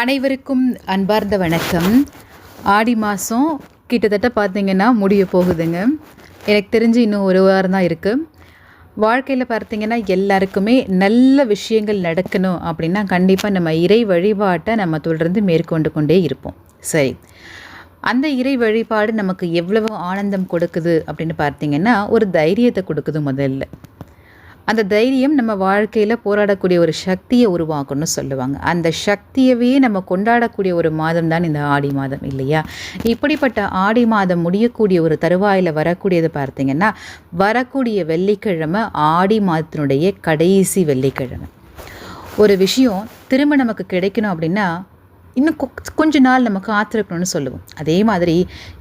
அனைவருக்கும் அன்பார்ந்த வணக்கம். ஆடி மாதம் கிட்டத்தட்ட பார்த்திங்கன்னா முடிய போகுதுங்க. எனக்கு தெரிஞ்சு இன்னும் ஒரு வாரம் தான் இருக்குது வாழ்க்கையில் பார்த்திங்கன்னா எல்லாருக்குமே நல்ல விஷயங்கள் நடக்கணும் அப்படின்னா கண்டிப்பாக நம்ம இறை வழிபாட்டை நம்ம தொடர்ந்து மேற்கொண்டு கொண்டே இருப்போம். சரி. அந்த இறை வழிபாடு நமக்கு எவ்வளவு ஆனந்தம் கொடுக்குது அப்படின்னு பார்த்திங்கன்னா ஒரு தைரியத்தை கொடுக்குது முதல்ல. அந்த தைரியம் நம்ம வாழ்க்கையில் போராடக்கூடிய ஒரு சக்தியை உருவாக்கணும்னு சொல்லுவாங்க. அந்த சக்தியவே நம்ம கொண்டாடக்கூடிய ஒரு மாதம் தான் இந்த ஆடி மாதம் இல்லையா? இப்படிப்பட்ட ஆடி மாதம் முடியக்கூடிய ஒரு தருவாயில் வரக்கூடியது பார்த்தீங்கன்னா வரக்கூடிய வெள்ளிக்கிழமை ஆடி மாதத்தினுடைய கடைசி வெள்ளிக்கிழமை. ஒரு விஷயம் திரும்ப நமக்கு கிடைக்கணும் அப்படின்னா இன்னும் கொஞ்ச நாள் நம்ம காத்திருக்கணும்னு சொல்லுவோம். அதே மாதிரி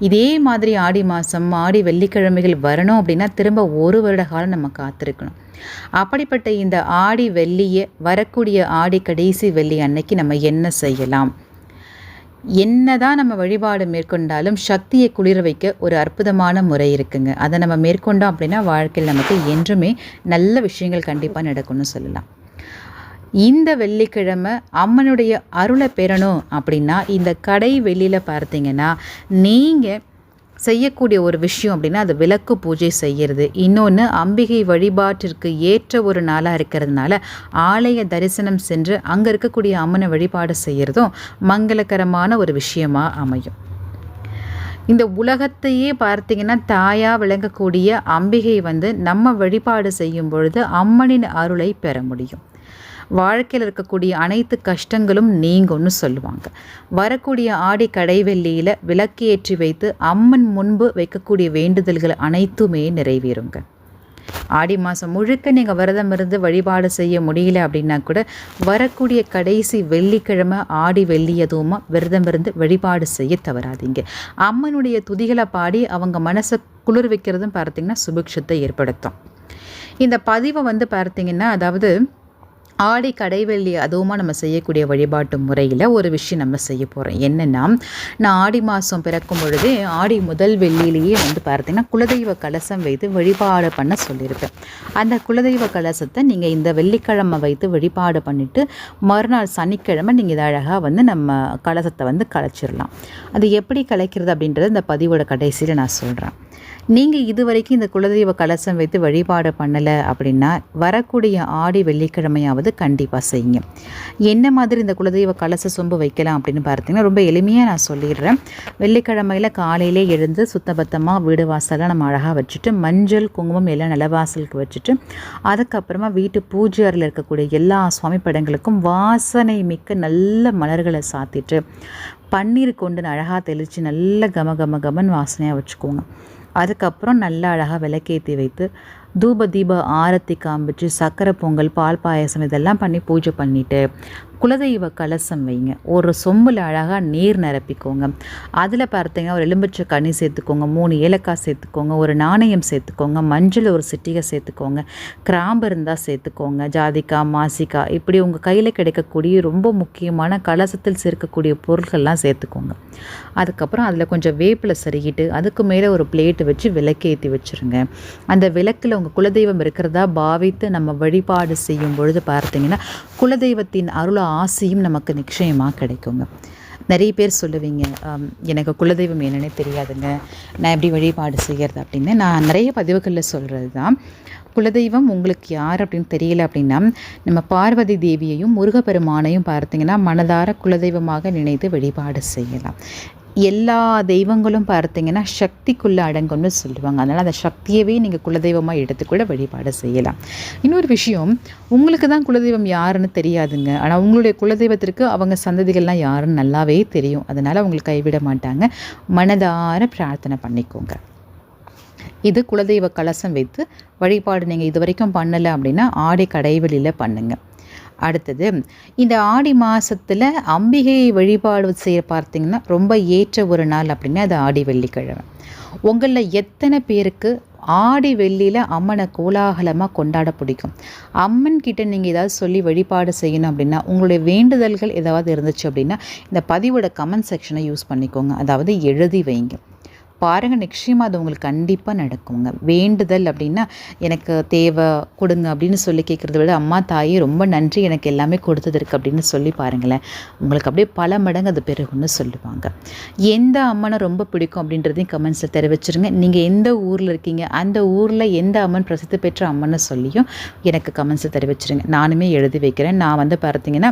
இதே மாதிரி ஆடி மாதம் ஆடி வெள்ளிக்கிழமைகள் வரணும் அப்படின்னா திரும்ப ஒரு வருட காலம் நம்ம காத்திருக்கணும். அப்படிப்பட்ட இந்த ஆடி வெள்ளியை வரக்கூடிய ஆடி கடைசி வெள்ளி அன்னைக்கு நம்ம என்ன செய்யலாம்? என்னதான் நம்ம வழிபாடு மேற்கொண்டாலும் சக்தியை குளிர வைக்க ஒரு அற்புதமான முறை இருக்குங்க. அதை நம்ம மேற்கொண்டோம் அப்படின்னா வாழ்க்கையில் நமக்கு என்றுமே நல்ல விஷயங்கள் கண்டிப்பாக நடக்கும்னு சொல்லலாம். இந்த வெள்ளிக்கிழமை அம்மனுடைய அருளை பெறணும் அப்படின்னா இந்த கடை வெளியில் பார்த்தீங்கன்னா நீங்கள் செய்யக்கூடிய ஒரு விஷயம் அப்படின்னா அது விளக்கு பூஜை செய்கிறது இன்னொன்று அம்பிகை வழிபாட்டிற்கு ஏற்ற ஒரு நாளாக இருக்கிறதுனால ஆலய தரிசனம் சென்று அங்கே இருக்கக்கூடிய அம்மனை வழிபாடு செய்கிறதும் மங்களகரமான ஒரு விஷயமாக அமையும். இந்த உலகத்தையே பார்த்தீங்கன்னா தாயாக விளங்கக்கூடிய அம்பிகை வந்து நம்ம வழிபாடு செய்யும் பொழுது அம்மனின் அருளை பெற முடியும். வாழ்க்கையில் இருக்கக்கூடிய அனைத்து கஷ்டங்களும் நீங்கும்னு சொல்லுவாங்க. வரக்கூடிய ஆடி கடைவெள்ளியில் விளக்கு ஏற்றி வைத்து அம்மன் முன்பு வைக்கக்கூடிய வேண்டுதல்கள் அனைத்துமே நிறைவேறுங்க. ஆடி மாதம் முழுக்க நீங்கள் விரதம் இருந்து வழிபாடு செய்ய முடியல அப்படின்னா கூட வரக்கூடிய கடைசி வெள்ளிக்கிழமை ஆடி வெள்ளி எதுவுமா விரதம் இருந்து வழிபாடு செய்ய தவறாதீங்க. அம்மனுடைய துதிகளை பாடி அவங்க மனசை குளிர் வைக்கிறதும் பார்த்தீங்கன்னா சுபிக்ஷத்தை ஏற்படுத்தும். இந்த பதிவை வந்து பார்த்தீங்கன்னா அதாவது ஆடி கடைவெள்ளி அதுவுமா நம்ம செய்யக்கூடிய வழிபாட்டு முறையில் ஒரு விஷயம் நம்ம செய்ய போகிறோம் என்னென்னா நான் ஆடி மாதம் பிறக்கும் பொழுது ஆடி முதல் வெள்ளியிலேயே வந்து பார்த்தீங்கன்னா குலதெய்வ கலசம் வைத்து வழிபாடு பண்ண சொல்லியிருப்பேன். அந்த குலதெய்வ கலசத்தை நீங்கள் இந்த வெள்ளிக்கிழமை வைத்து வழிபாடு பண்ணிவிட்டு மறுநாள் சனிக்கிழமை நீங்கள் இதை அழகாக வந்து நம்ம கலசத்தை வந்து கலைச்சிடலாம் அது எப்படி கலைக்கிறது அப்படின்றத இந்த பதிவோட கடைசியில் நான் சொல்கிறேன் நீங்கள் இது வரைக்கும் இந்த குலதெய்வ கலசம் வைத்து வழிபாடு பண்ணலை அப்படின்னா வரக்கூடிய ஆடி வெள்ளிக்கிழமையாவது கண்டிப்பாக செய்யுங்க. என்ன மாதிரி இந்த குலதெய்வ கலச சொம்பு வைக்கலாம் அப்படின்னு பார்த்தீங்கன்னா ரொம்ப எளிமையாக நான் சொல்லிடுறேன். வெள்ளிக்கிழமையில் காலையிலே எழுந்து சுத்தபத்தமாக வீடு வாசலாம் நம்ம அழகாக வச்சுட்டு மஞ்சள் குங்குமம் எல்லாம் நிலவாசலுக்கு வச்சுட்டு அதுக்கப்புறமா வீட்டு பூஜை அறையில் இருக்கக்கூடிய எல்லா சுவாமி படங்களுக்கும் வாசனை மிக்க நல்ல மலர்களை சாத்திட்டு பன்னீர் கொண்டு அழகாக தெளித்து நல்ல கம கம கமன் வாசனையாக வச்சுக்கோங்க. அதுக்கப்புறம் நல்லா அழகாக விளக்கேற்றி வைத்து தூப தீப ஆரத்தி காமிச்சு சக்கரை பொங்கல் பால் பாயாசம் இதெல்லாம் பண்ணி பூஜை பண்ணிவிட்டு குலதெய்வ கலசம் வைங்க. ஒரு சொம்பில் அழகாக நீர் நிரப்பிக்கோங்க. அதில் பார்த்தீங்கன்னா ஒரு எலும்பிச்சை கனி சேர்த்துக்கோங்க மூணு ஏலக்காய் சேர்த்துக்கோங்க ஒரு நாணயம் சேர்த்துக்கோங்க மஞ்சள் ஒரு சிட்டிகை சேர்த்துக்கோங்க கிராம்பு இருந்தால் சேர்த்துக்கோங்க ஜாதிக்காய் மாசிக்காய் இப்படி உங்கள் கையில் கிடைக்கக்கூடிய ரொம்ப முக்கியமான கலசத்தில் சேர்க்கக்கூடிய பொருட்கள்லாம் சேர்த்துக்கோங்க. அதுக்கப்புறம் அதில் கொஞ்சம் வேப்பில் சருகிட்டு அதுக்கு மேலே ஒரு பிளேட்டு வச்சு விளக்கேற்றி வச்சுருங்க. அந்த விளக்கில் உங்கள் குலதெய்வம் இருக்கிறதா பாவித்து நம்ம வழிபாடு செய்யும் பொழுது பார்த்தீங்கன்னா குலதெய்வத்தின் அருள் ஆசையும் நமக்கு நிச்சயமாக கிடைக்குங்க. நிறைய பேர் சொல்லுவீங்க எனக்கு குலதெய்வம் என்னன்னே தெரியாதுங்க. நான் எப்படி வழிபாடு செய்கிறது அப்படின்னு. நான் நிறைய பதிவுகளில் சொல்கிறது தான் குலதெய்வம் உங்களுக்கு யார் அப்படின்னு தெரியல அப்படின்னா நம்ம பார்வதி தேவியையும் முருகப்பெருமானையும் பார்த்தீங்கன்னா மனதார குலதெய்வமாக நினைத்து வழிபாடு செய்யலாம். எல்லா தெய்வங்களும் பார்த்தீங்கன்னா சக்திக்குள்ளே அடங்கும்னு சொல்லுவாங்க. அதனால் அந்த சக்தியவே நீங்கள் குலதெய்வமாக எடுத்துக்கூட வழிபாடு செய்யலாம். இன்னொரு விஷயம் உங்களுக்கு தான் குலதெய்வம் யாருன்னு தெரியாதுங்க. ஆனால் உங்களுடைய குலதெய்வத்திற்கு அவங்க சந்ததிகள்லாம் யாருன்னு நல்லாவே தெரியும். அதனால் அவங்களுக்கு கைவிட மாட்டாங்க. மனதார பிரார்த்தனை பண்ணிக்கோங்க. இது குலதெய்வ கலசம் வைத்து வழிபாடு நீங்கள் இது வரைக்கும் பண்ணலை அப்படின்னா ஆடை கடைவெளியில் பண்ணுங்கள் அடுத்தது இந்த ஆடி மாதத்தில் அம்பிகை வழிபாடு செய்ய பார்த்தீங்கன்னா ரொம்ப ஏற்ற ஒரு நாள் அப்படின்னா அது ஆடி வெள்ளிக்கிழமை. உங்களில் எத்தனை பேருக்கு ஆடி வெள்ளியில் அம்மனை கோலாகலமாக கொண்டாட பிடிக்கும்? அம்மன் கிட்ட நீங்கள் ஏதாவது சொல்லி வழிபாடு செய்யணும் அப்படின்னா உங்களுடைய வேண்டுதல்கள் ஏதாவது இருந்துச்சு அப்படின்னா இந்த பதிவோட கமெண்ட் செக்ஷனை யூஸ் பண்ணிக்கோங்க. அதாவது எழுதி வைங்க. பாருங்கள் நிச்சயமாக அது உங்களுக்கு கண்டிப்பாக நடக்குங்க. வேண்டுதல் அப்படின்னா எனக்கு தேவை கொடுங்க அப்படின்னு சொல்லி கேட்குறத விட அம்மா தாயே ரொம்ப நன்றி எனக்கு எல்லாமே கொடுத்ததற்கு அப்படின்னு சொல்லி பாருங்களேன். உங்களுக்கு அப்படியே பல மடங்கு அது பெருகுன்னு சொல்லுவாங்க. எந்த அம்மனை ரொம்ப பிடிக்கும் அப்படின்றதையும் கமெண்ட்ஸில் தெரிவிச்சிருங்க. நீங்கள் எந்த ஊரில் இருக்கீங்க அந்த ஊரில் எந்த அம்மன் பிரசித்தி பெற்ற அம்மனை சொல்லியும் எனக்கு கமெண்ட்ஸில் தெரிவிச்சிருங்க. நானுமே எழுதி வைக்கிறேன். நான் வந்து பார்த்தீங்கன்னா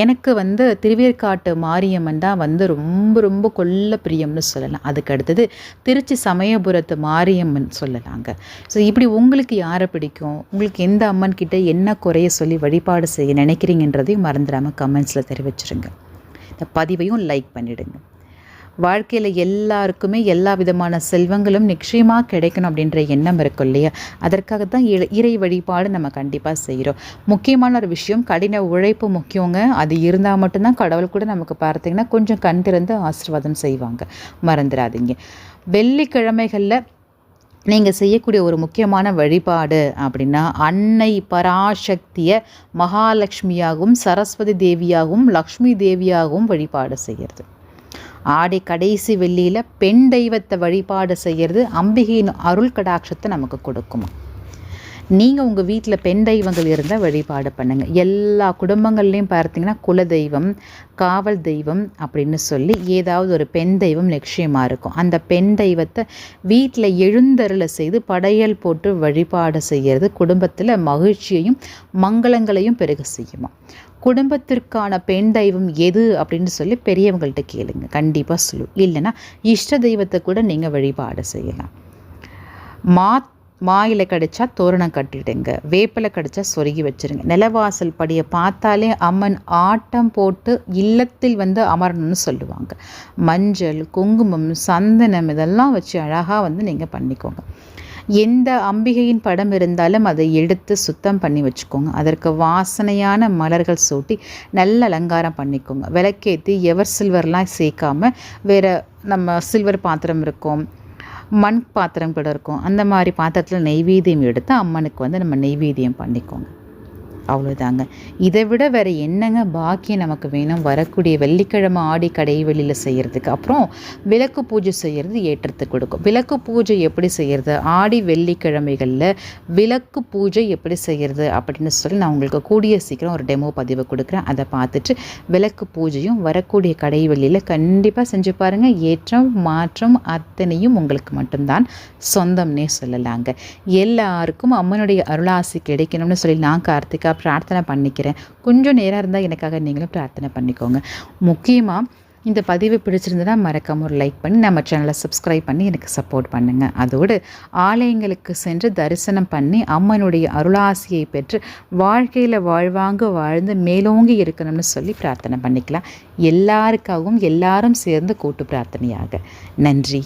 எனக்கு வந்து திருவேற்காட்டு மாரியம்மன் தான் வந்து ரொம்ப ரொம்ப கொல்ல பிரியம்னு சொல்லலாம். அதுக்கு அடுத்தது திருச்சி சமயபுரத்து மாரியம்மன் சொல்லலாங்க. ஸோ இப்படி உங்களுக்கு யாரை பிடிக்கும்? உங்களுக்கு எந்த அம்மன் கிட்ட என்ன குறைய சொல்லி வழிபாடு செய்ய நினைக்கிறீங்கன்றதையும் மறந்துடாமல் கமெண்ட்ஸில் தெரிவிச்சிருங்க. இந்த பதிவையும் லைக் பண்ணிவிடுங்க வாழ்க்கையில் எல்லாருக்குமே எல்லா விதமான செல்வங்களும் நிச்சயமாக கிடைக்கணும் அப்படின்ற எண்ணம் இருக்கும் இல்லையா? அதற்காக தான் இறை வழிபாடு நம்ம கண்டிப்பாக செய்கிறோம் முக்கியமான ஒரு விஷயம் கடின உழைப்பு முக்கியங்க. அது இருந்தால் மட்டும்தான் கடவுள் கூட நமக்கு பார்த்தீங்கன்னா கொஞ்சம் கண் திறந்து ஆசீர்வாதம் செய்வாங்க. மறந்துடாதீங்க. வெள்ளிக்கிழமைகளில் நீங்கள் செய்யக்கூடிய ஒரு முக்கியமான வழிபாடு அப்படின்னா அன்னை பராசக்தியை மகாலட்சுமியாகவும் சரஸ்வதி தேவியாகவும் லக்ஷ்மி தேவியாகவும் வழிபாடு செய்கிறது ஆடி கடைசி வெள்ளியில் பெண் தெய்வத்தை வழிபாடு செய்கிறது அம்பிகையின் அருள் கடாட்சத்தை நமக்கு கொடுக்குமா? நீங்கள் உங்கள் வீட்டில் பெண் தெய்வங்கள் இருந்தால் வழிபாடு பண்ணுங்கள் எல்லா குடும்பங்கள்லேயும் பார்த்தீங்கன்னா குல தெய்வம் காவல் தெய்வம் அப்படின்னு சொல்லி ஏதாவது ஒரு பெண் தெய்வம் நிச்சயமாக இருக்கும். அந்த பெண் தெய்வத்தை வீட்டில் எழுந்தருளை செய்து படையல் போட்டு வழிபாடு செய்கிறது குடும்பத்தில் மகிழ்ச்சியையும் மங்களங்களையும் பெருக செய்யுமா? குடும்பத்திற்கான பெண் தெய்வம் எது அப்படின்னு சொல்லி பெரியவங்கள்ட்ட கேளுங்க. கண்டிப்பாக சொல்லு. இல்லைன்னா இஷ்ட தெய்வத்தை கூட நீங்கள் வழிபாடு செய்யலாம். மாத் மா மாயிலை கடிச்சா தோரணம் கட்டிடுங்க. வேப்பிலை கடிச்சா சொருகி வச்சுருங்க. நிலவாசல் படியை பார்த்தாலே அம்மன் ஆட்டம் போட்டு இல்லத்தில் வந்து அமரணும்னு சொல்லுவாங்க. மஞ்சள் குங்குமம் சந்தனம் இதெல்லாம் வச்சு அழகாக வந்து நீங்கள் பண்ணிக்கோங்க. எந்த அம்பிகையின் படம் இருந்தாலும் அதை எடுத்து சுத்தம் பண்ணி வச்சுக்கோங்க. அதற்கு வாசனையான மலர்கள் சூட்டி நல்ல அலங்காரம் பண்ணிக்கோங்க. விளக்கேற்றி எவர் சில்வர்லாம் சேர்க்காமல் வேறு நம்ம சில்வர் பாத்திரம் இருக்கும். மண் பாத்திரம் கூட இருக்கும். அந்த மாதிரி பாத்திரத்தில் நெய்வேத்தியம் எடுத்து அம்மனுக்கு வந்து நம்ம நெய்வேத்தியம் பண்ணிக்கோங்க. அவ்வளோதாங்க இதை விட வேறு என்னங்க பாக்கியம் நமக்கு வேணும்? வரக்கூடிய வெள்ளிக்கிழமை ஆடி கடை வெளியில் செய்கிறதுக்கு அப்புறம் விளக்கு பூஜை செய்கிறது ஏற்றத்துக்கு கொடுக்கும். விளக்கு பூஜை எப்படி செய்கிறது ஆடி வெள்ளிக்கிழமைகளில் விளக்கு பூஜை எப்படி செய்கிறது அப்படின்னு சொல்லி நான் உங்களுக்கு கூடிய சீக்கிரம் ஒரு டெமோ பதிவு கொடுக்குறேன். அதை பார்த்துட்டு விளக்கு பூஜையும் வரக்கூடிய கடை வெளியில் கண்டிப்பாக செஞ்சு பாருங்கள் ஏற்றம் மாற்றம் அத்தனையும் உங்களுக்கு மட்டும்தான். சொந்தம்னே சொல்லலாங்க. எல்லாருக்கும் அம்மனுடைய அருளாசி கிடைக்கணும்னு சொல்லி நான் கார்த்திகா பிரார்த்தனை பண்ணிக்கிறேன். கொஞ்சம் நேரம் இருந்தால் எனக்காக நீங்களும் பிரார்த்தனை பண்ணிக்கோங்க. முக்கியமாக இந்த பதிவு பிடிச்சிருந்ததுன்னா மறக்காம ஒரு லைக் பண்ணி நம்ம சேனலை சப்ஸ்கிரைப் பண்ணி எனக்கு சப்போர்ட் பண்ணுங்கள் அதோடு ஆலயங்களுக்கு சென்று தரிசனம் பண்ணி அம்மனுடைய அருளாசியை பெற்று வாழ்க்கையில் வாழ்வாங்க வாழ்ந்து மேலோங்கி இருக்கணும்னு சொல்லி பிரார்த்தனை பண்ணிக்கலாம். எல்லாருக்காகவும் எல்லாரும் சேர்ந்து கூட்டு பிரார்த்தனையாக. நன்றி.